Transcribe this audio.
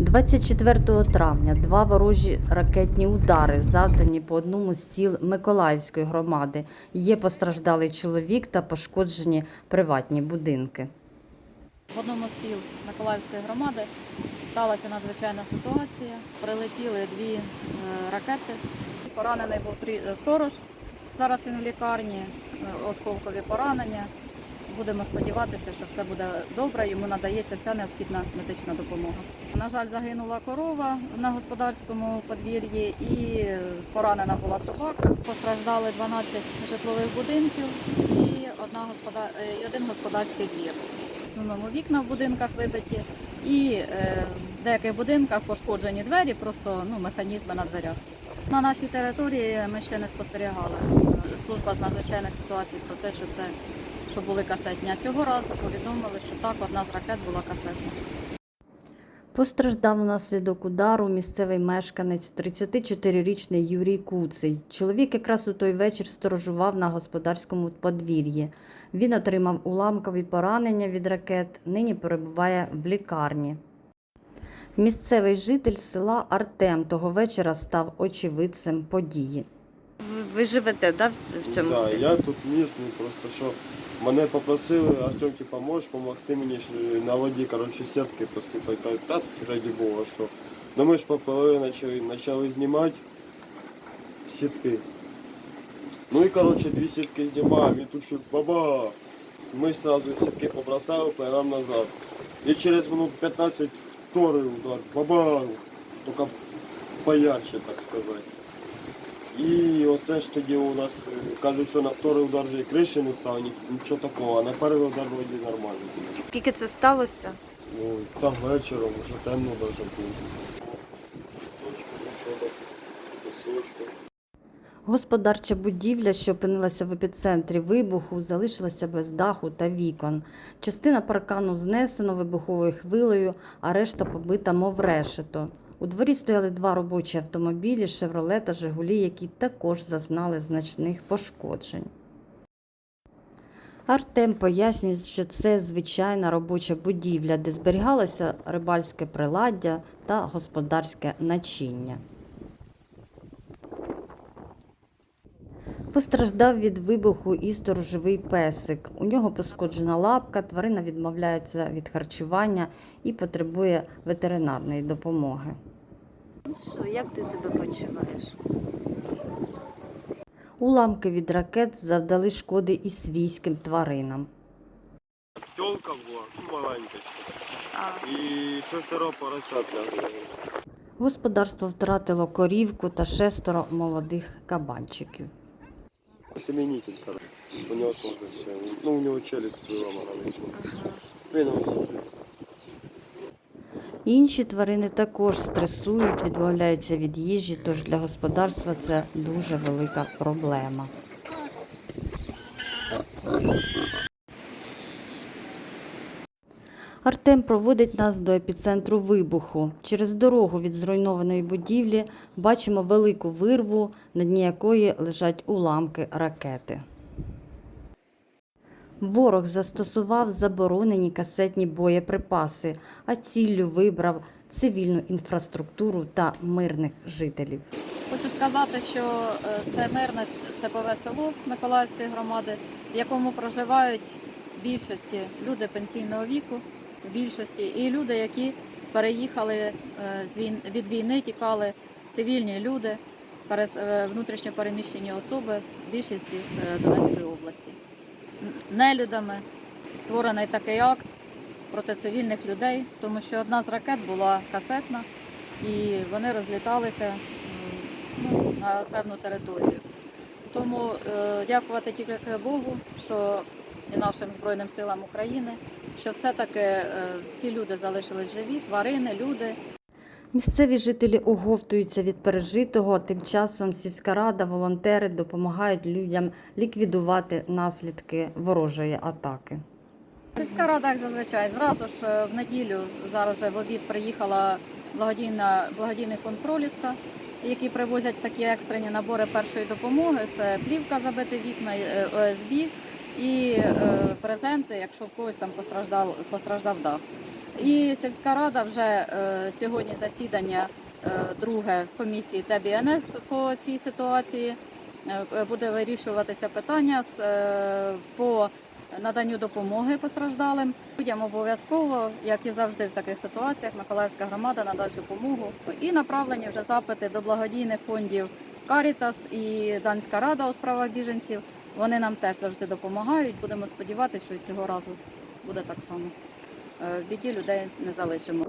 24 травня два ворожі ракетні удари завдані по одному з сіл Миколаївської громади. Є постраждалий чоловік та пошкоджені приватні будинки. В одному з сіл Миколаївської громади сталася надзвичайна ситуація. Прилетіли дві е, ракети. Поранений був е, сторож. Зараз він в лікарні, е, осколкові поранення. Будемо сподіватися, що все буде добре. Йому надається вся необхідна медична допомога. На жаль, загинула корова на господарському подвір'ї і е, поранена була собака. Постраждали 12 житлових будинків і одна господа... е, і один господарський двір. В основному вікна в будинках вибиті, і е, в деяких будинках пошкоджені двері, просто ну, механізми на дверях. На нашій території ми ще не спостерігали. Служба з надзвичайних ситуацій про те, що це що були касетні. А цього разу повідомили, що так, одна з ракет була касетна. Постраждав внаслідок удару місцевий мешканець 34-річний Юрій Куций. Чоловік якраз у той вечір сторожував на господарському подвір'ї. Він отримав уламкові поранення від ракет, нині перебуває в лікарні. Місцевий житель села Артем того вечора став очевидцем події. Ви живете да, в Да, я тут місний, просто що мене попросили Артемки помочь, допомогти мені ж на воді коротше, сітки посипати. Кажуть, Та раді Бога, що. Ну ми ж поплили, почали, почали знімати сітки. Ну і коротше дві сітки знімаємо, і тут ще баба. Ми одразу сітки побросали, плывем назад. І через минут 15 второй удар, баба, тільки поярче, так сказати. І оце ж тоді у нас кажуть, що на вторий удар вже і криші не стало, ні- нічого такого, а на перший удар вроді нормально. було. Скільки це сталося? Ну, там вечором вже темно даже було. Господарча будівля, що опинилася в епіцентрі вибуху, залишилася без даху та вікон. Частина паркану знесено вибуховою хвилею, а решта побита, мов решето. У дворі стояли два робочі автомобілі «Шевроле» та «Жигулі», які також зазнали значних пошкоджень. Артем пояснює, що це звичайна робоча будівля, де зберігалося рибальське приладдя та господарське начиння. Постраждав від вибуху і сторожовий песик. У нього пошкоджена лапка, тварина відмовляється від харчування і потребує ветеринарної допомоги. Ну що, як ти себе почуваєш? Уламки від ракет завдали шкоди і свійським тваринам. Тьолка була, ну, маленька. І шестеро поросят. Господарство втратило корівку та шестеро молодих кабанчиків. Семенитель, короче. У нього теж ще. Ну, у нього челюсть виламана нічого. Він. Інші тварини також стресують, відмовляються від їжі, тож для господарства це дуже велика проблема. Артем проводить нас до епіцентру вибуху. Через дорогу від зруйнованої будівлі бачимо велику вирву, на дні якої лежать уламки ракети. Ворог застосував заборонені касетні боєприпаси, а ціллю вибрав цивільну інфраструктуру та мирних жителів. Хочу сказати, що е, це мирне степове село Миколаївської громади, в якому проживають більшості люди пенсійного віку, в більшості і люди, які переїхали е, від війни, тікали цивільні люди, е, внутрішньо переміщені особи, більшість з Донецької області. Нелюдами створений такий акт проти цивільних людей, тому що одна з ракет була касетна, і вони розліталися ну, на певну територію. Тому е, дякувати тільки Богу, що і нашим Збройним силам України, що все-таки е, всі люди залишились живі, тварини, люди. Місцеві жителі оговтуються від пережитого. Тим часом сільська рада, волонтери допомагають людям ліквідувати наслідки ворожої атаки. Сільська рада, як зазвичай, зразу ж е, в неділю, зараз вже в обід приїхала благодійна, благодійний фонд Проліска, які привозять такі екстрені набори першої допомоги. Це плівка забити вікна, е, ОСБ і е, презенти, якщо в когось там постраждав, постраждав дах. І сільська рада вже е, сьогодні засідання е, друге комісії ТБНС по цій ситуації. Е, буде вирішуватися питання по наданню допомоги постраждалим. Людям обов'язково, як і завжди в таких ситуаціях, Миколаївська громада надасть допомогу. І направлені вже запити до благодійних фондів Карітас і Данська рада у справах біженців. Вони нам теж завжди допомагають. Будемо сподіватися, що цього разу буде так само. Е, біді людей не залишимо.